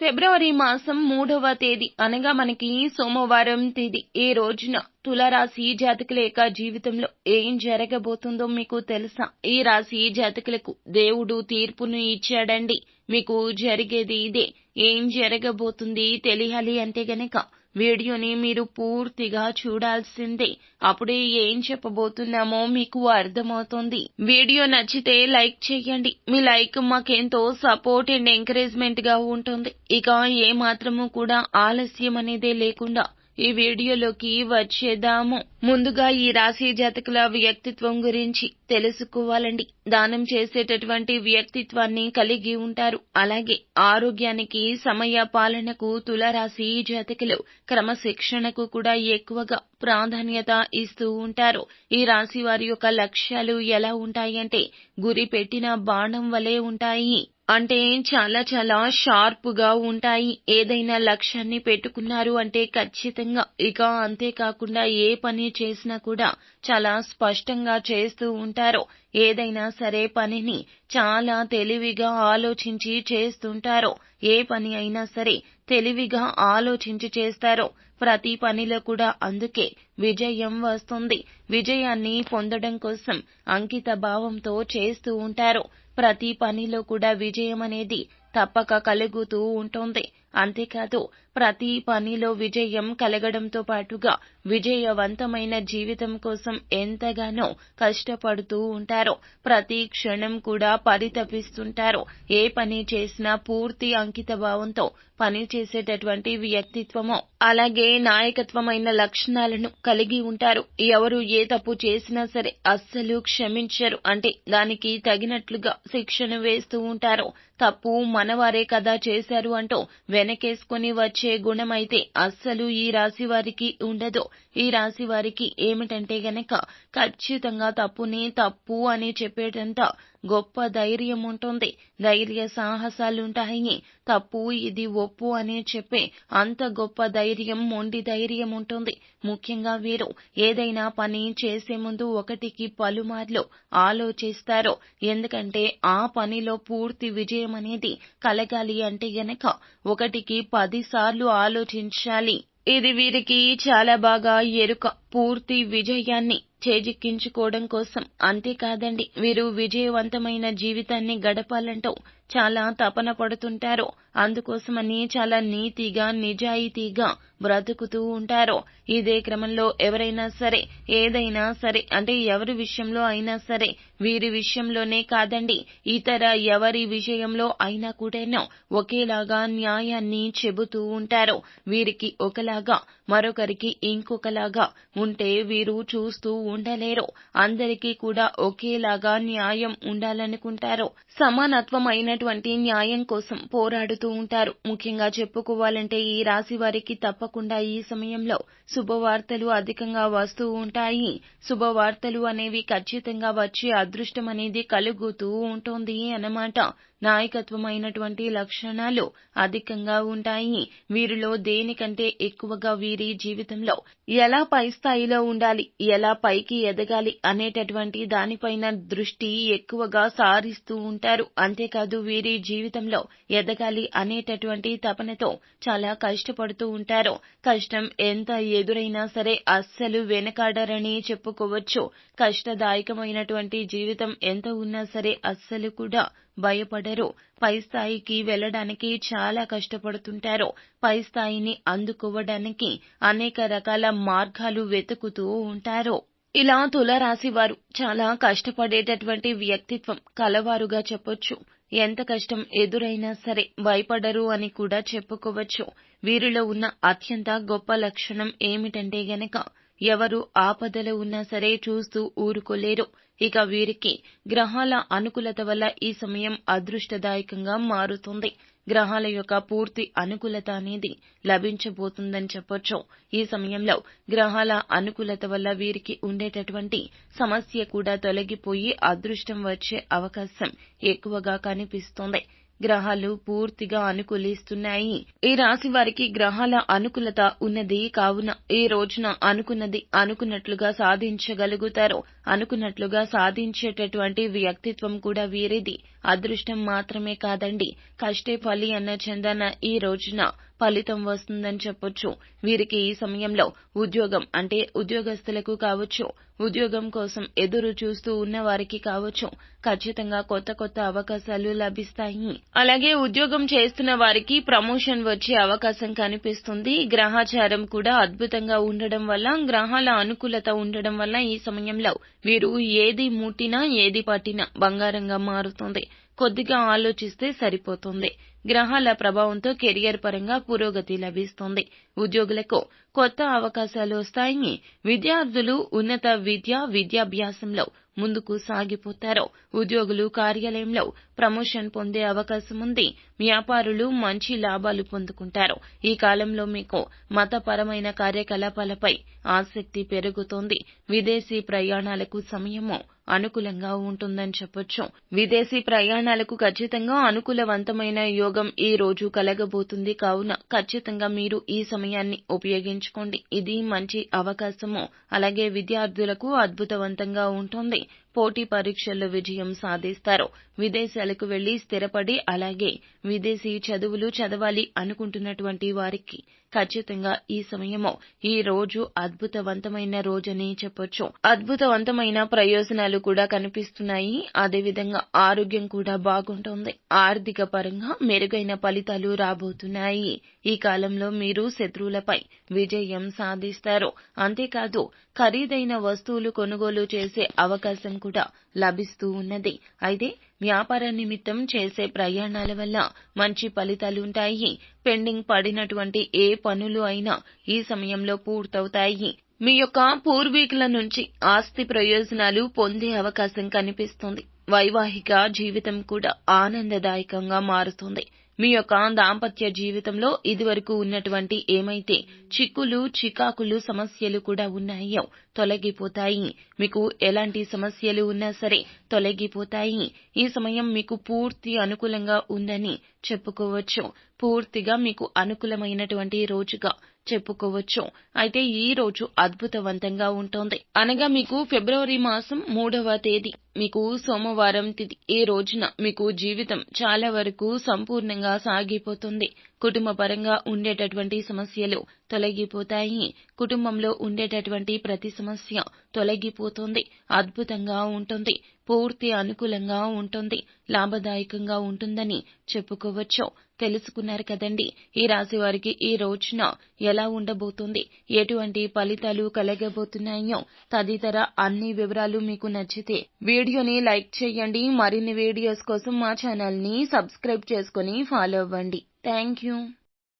ఫిబ్రవరి మాసం మూడవ తేదీ అనగా మనకి సోమవారం తేదీ. ఈ రోజున తులరాశి జాతకుల యొక్క జీవితంలో ఏం జరగబోతుందో మీకు తెలుసా? ఈ రాశి జాతకులకు దేవుడు తీర్పును ఇచ్చాడండి? మీకు జరిగేది ఇదే. ఏం జరగబోతుంది తెలియాలి అంటే గనక వీడియోని మీరు పూర్తిగా చూడాల్సిందే. అప్పుడే ఏం చెప్పబోతున్నామో మీకు అర్థమవుతుంది. వీడియో నచ్చితే లైక్ చేయండి. మీ లైక్ మాకెంతో సపోర్ట్ అండ్ ఎంకరేజ్మెంట్గా ఉంటుంది. ఇక ఏ మాత్రము కూడా ఆలస్యం అనేదే లేకుండా ఈ వీడియోలోకి వచ్చేదాము ముందుగా ఈ రాశి జాతకుల వ్యక్తిత్వం గురించి తెలుసుకోవాలండి. దానం చేసేటటువంటి వ్యక్తిత్వాన్ని కలిగి ఉంటారు. అలాగే ఆరోగ్యానికి సమయ పాలనకు తులరాశి జాతకులు క్రమశిక్షణకు కూడా ఎక్కువగా ప్రాధాన్యత ఇస్తూ ఉంటారు. ఈ రాశి వారి యొక్క లక్ష్యాలు ఎలా ఉంటాయంటే గురి పెట్టిన బాణం వలె ఉంటాయి. అంటే చాలా చాలా షార్ప్గా ఉంటాయి. ఏదైనా లక్ష్యాన్ని పెట్టుకున్నారు అంటే ఖచ్చితంగా ఇక అంతేకాకుండా ఏ పని చేసినా కూడా చాలా స్పష్టంగా చేస్తూ ఉంటారు. ఏదైనా సరే పనిని చాలా తెలివిగా ఆలోచించి చేస్తుంటారు ఏ పని అయినా సరే తెలివిగా ఆలోచించి చేస్తారో ప్రతి పనిలో కూడా అందుకే విజయం వస్తుంది. విజయాన్ని పొందడం కోసం అంకిత భావంతో చేస్తూ ఉంటారు. ప్రతి పనిలో కూడా విజయం అనేది తప్పక కలుగుతూ ఉంటుంది. అంతేకాదు ప్రతి పనిలో విజయం కలగడంతో పాటుగా విజయవంతమైన జీవితం కోసం ఎంతగానో కష్టపడుతూ ఉంటారు. ప్రతి క్షణం కూడా పరితపిస్తుంటారు. ఏ పని చేసినా పూర్తి అంకిత భావంతో పని చేసేటటువంటి వ్యక్తిత్వము అలాగే నాయకత్వమైన లక్షణాలను కలిగి ఉంటారు. ఎవరు ఏ తప్పు చేసినా సరే అస్సలు క్షమించరు. అంటే దానికి తగినట్లుగా శిక్షను వేస్తూ ఉంటారు. తప్పు మనవారే కదా చేశారు అంటూ వెనకేసుకుని వచ్చే గుణమైతే అస్సలు ఈ రాశి వారికి ఉండదు. ఈ రాశి వారికి ఏమిటంటే గనక ఖచ్చితంగా తప్పుని తప్పు అని చెప్పేటంత గొప్ప ధైర్యం ఉంటుంది. ధైర్య సాహసాలుంటాయి. తప్పు ఇది ఒప్పు అని చెప్పే అంత గొప్ప ధైర్యం మొండి ధైర్యం ఉంటుంది. ముఖ్యంగా వీరు ఏదైనా పని చేసే ముందు ఒకటికి పలుమార్లు ఆలోచిస్తారు. ఎందుకంటే ఆ పనిలో పూర్తి విజయం అనేది కలగాలి అంటే గనక ఒకటికి పదిసార్లు ఆలోచించాలి. ఇది వీరికి చాలా బాగా ఎరుక పూర్తి విజయాన్ని చేజిక్కించుకోవడం కోసం. అంతేకాదండి వీరు విజయవంతమైన జీవితాన్ని గడపాలంటూ చాలా తపన పడుతుంటారు. అందుకోసమని చాలా నీతిగా నిజాయితీగా బ్రతుకుతూ ఉంటారు. ఇదే క్రమంలో ఎవరైనా సరే ఏదైనా సరే అంటే ఎవరి విషయంలో అయినా సరే వీరి విషయంలోనే కాదండి. ఇతర ఎవరి విషయంలో అయినా కూడానో ఒకేలాగా న్యాయాన్ని చెబుతూ ఉంటారు. వీరికి ఒకలాగా మరొకరికి ఇంకొకలాగా ఉంటే వీరు చూస్తూ ఉండలేరు. అందరికీ కూడా ఒకేలాగా న్యాయం ఉండాలనుకుంటారు. సమానత్వం అయినటువంటి న్యాయం కోసం పోరాడుతూ ఉంటారు. ముఖ్యంగా చెప్పుకోవాలంటే ఈ రాశి వారికి తప్ప తప్పకుండా ఈ సమయంలో శుభవార్తలు అధికంగా వస్తూ ఉంటాయి. శుభవార్తలు అనేవి ఖచ్చితంగా వచ్చే అదృష్టం అనేది కలుగుతూ ఉంటుంది అన్నమాట. నాయకత్వమైనటువంటి లక్షణాలు అధికంగా ఉంటాయి. వీరిలో దేనికంటే ఎక్కువగా వీరి జీవితంలో ఎలా పై స్థాయిలో ఉండాలి ఎలా పైకి ఎదగాలి అనేటటువంటి దానిపైన దృష్టి ఎక్కువగా సారిస్తూ ఉంటారు. అంతేకాదు వీరి జీవితంలో ఎదగాలి అనేటటువంటి తపనతో చాలా కష్టపడుతూ ఉంటారు. కష్టం ఎంత ఎదురైనా సరే అస్సలు వెనకాడరని చెప్పుకోవచ్చు. కష్టదాయకమైనటువంటి జీవితం ఎంత ఉన్నా సరే అస్సలు కూడా భయపడరు. పై స్థాయికి వెళ్ళడానికి చాలా కష్టపడుతుంటారు. పై స్థాయిని అందుకోవడానికి అనేక రకాల మార్గాలు వెతుకుతూ ఉంటారు. ఇలా తులరాశి వారు చాలా కష్టపడేటటువంటి వ్యక్తిత్వం కలవారుగా చెప్పొచ్చు. ఎంత కష్టం ఎదురైనా సరే భయపడరు అని కూడా చెప్పుకోవచ్చు. వీరిలో ఉన్న అత్యంత గొప్ప లక్షణం ఏమిటంటే గనక ఎవరు ఆపదలో ఉన్నా సరే చూస్తూ ఊరుకోలేరు. ఇక వీరికి గ్రహాల అనుకూలత వల్ల ఈ సమయం అదృష్టదాయకంగా మారుతుంది. గ్రహాల యొక్క పూర్తి అనుకూలత అనేది లభించబోతుందని చెప్పొచ్చు. ఈ సమయంలో గ్రహాల అనుకూలత వల్ల వీరికి ఉండేటటువంటి సమస్య కూడా తొలగిపోయి అదృష్టం వచ్చే అవకాశం ఎక్కువగా కనిపిస్తోంది. గ్రహాలు పూర్తిగా అనుకూలిస్తున్నాయి. ఈ రాశి వారికి గ్రహాల అనుకూలత ఉన్నది. కావున ఈ రోజున అనుకున్నది అనుకున్నట్లుగా సాధించగలుగుతారు. అనుకున్నట్లుగా సాధించేటటువంటి వ్యక్తిత్వం కూడా వీరిది. అదృష్టం మాత్రమే కాదండి. కష్టే ఫలి అన్న చందన ఈ రోజున ఫలితం వస్తుందని చెప్పొచ్చు. వీరికి ఈ సమయంలో ఉద్యోగం అంటే ఉద్యోగస్తులకు కావచ్చు ఉద్యోగం కోసం ఎదురు చూస్తూ ఉన్న వారికి కావచ్చు ఖచ్చితంగా కొత్త కొత్త అవకాశాలు లభిస్తాయి. అలాగే ఉద్యోగం చేస్తున్న వారికి ప్రమోషన్ వచ్చే అవకాశం కనిపిస్తుంది. గ్రహాచారం కూడా అద్భుతంగా ఉండడం వల్ల గ్రహాల అనుకూలత ఉండడం వల్ల ఈ సమయంలో వీరు ఏది ముట్టినా ఏది పట్టినా బంగారంగా మారుతుంది. కొద్దిగా ఆలోచిస్తే సరిపోతుంది. గ్రహాల ప్రభావంతో కెరియర్ పరంగా పురోగతి లభిస్తుంది. ఉద్యోగులకు కొత్త అవకాశాలు వస్తాయి విద్యార్థులు ఉన్నత విద్య విద్యాభ్యాసంలో ముందుకు సాగిపోతారు. ఉద్యోగులు కార్యాలయంలో ప్రమోషన్ పొందే అవకాశం ఉంది. వ్యాపారులు మంచి లాభాలు పొందుకుంటారు. ఈ కాలంలో మీకు మతపరమైన కార్యకలాపాలపై ఆసక్తి పెరుగుతోంది. విదేశీ ప్రయాణాలకు సమయము అనుకూలంగా ఉంటుందని చెప్పొచ్చు. విదేశీ ప్రయాణాలకు ఖచ్చితంగా అనుకూలవంతమైన యోగం ఈ రోజు కలగబోతుంది. కావున ఖచ్చితంగా మీరు ఈ సమయాన్ని ఉపయోగించుకోండి. ఇది మంచి అవకాశము. అలాగే విద్యార్థులకు అద్భుతవంతంగా ఉంటుంది. పోటీ పరీక్షల్లో విజయం సాధిస్తారు. విదేశాలకు వెళ్ళి స్థిరపడి అలాగే విదేశీ చదువులు చదవాలి అనుకుంటున్నటువంటి వారికి ఖచ్చితంగా ఈ సమయము ఈ రోజు అద్భుతవంతమైన రోజని చెప్పొచ్చు. అద్భుతవంతమైన ప్రయోజనాలు కూడా కనిపిస్తున్నాయి. అదేవిధంగా ఆరోగ్యం కూడా బాగుంటుంది. ఆర్థిక పరంగా మెరుగైన ఫలితాలు రాబోతున్నాయి. ఈ కాలంలో మీరు శత్రువులపై విజయం సాధిస్తారు. అంతేకాదు ఖరీదైన వస్తువులు కొనుగోలు చేసే అవకాశం కూడా లభిస్తూ ఉన్నది. అయితే వ్యాపార నిమిత్తం చేసే ప్రయాణాల వల్ల మంచి ఫలితాలుంటాయి పెండింగ్ పడినటువంటి ఏ పనులు అయినా ఈ సమయంలో పూర్తవుతాయి. మీ యొక్క పూర్వీకుల నుంచి ఆస్తి ప్రయోజనాలు పొందే అవకాశం కనిపిస్తుంది. వైవాహిక జీవితం కూడా ఆనందదాయకంగా మారుతుంది. మీ యొక్క దాంపత్య జీవితంలో ఇదివరకు ఉన్నటువంటి ఏమైతే చిక్కులు చికాకులు సమస్యలు కూడా ఉన్నాయో తొలగిపోతాయి. మీకు ఎలాంటి సమస్యలు ఉన్నా సరే తొలగిపోతాయి. ఈ సమయం మీకు పూర్తి అనుకూలంగా ఉందని చెప్పుకోవచ్చు. పూర్తిగా మీకు అనుకూలమైనటువంటి రోజుగా చెప్పుకోవచ్చు. అయితే ఈ రోజు అద్భుతవంతంగా ఉంటుంది. అనగా మీకు ఫిబ్రవరి మాసం మూడవ తేదీ. మీకు సోమవారం తిది. ఈ రోజున మీకు జీవితం చాలా వరకు సంపూర్ణంగా సాగిపోతుంది. కుటుంబ పరంగా ఉండేటటువంటి సమస్యలు తొలగిపోతాయి. కుటుంబంలో ఉండేటటువంటి ప్రతి సమస్య తొలగిపోతుంది. అద్భుతంగా ఉంటుంది. పూర్తి అనుకూలంగా ఉంటుంది. లాభదాయకంగా ఉంటుందని చెప్పుకోవచ్చు. తెలుసుకున్నారు కదండి. ఈ రాశి వారికి ఈ రోజున ఎలా ఉండబోతుంది? ఎటువంటి ఫలితాలు కలగబోతున్నాయో తదితర అన్ని వివరాలు మీకు నచ్చితే వీడియోని లైక్ చేయండి. మరిన్ని వీడియోస్ కోసం మా ఛానల్ని సబ్స్క్రైబ్ చేసుకుని ఫాలో అవ్వండి. Thank you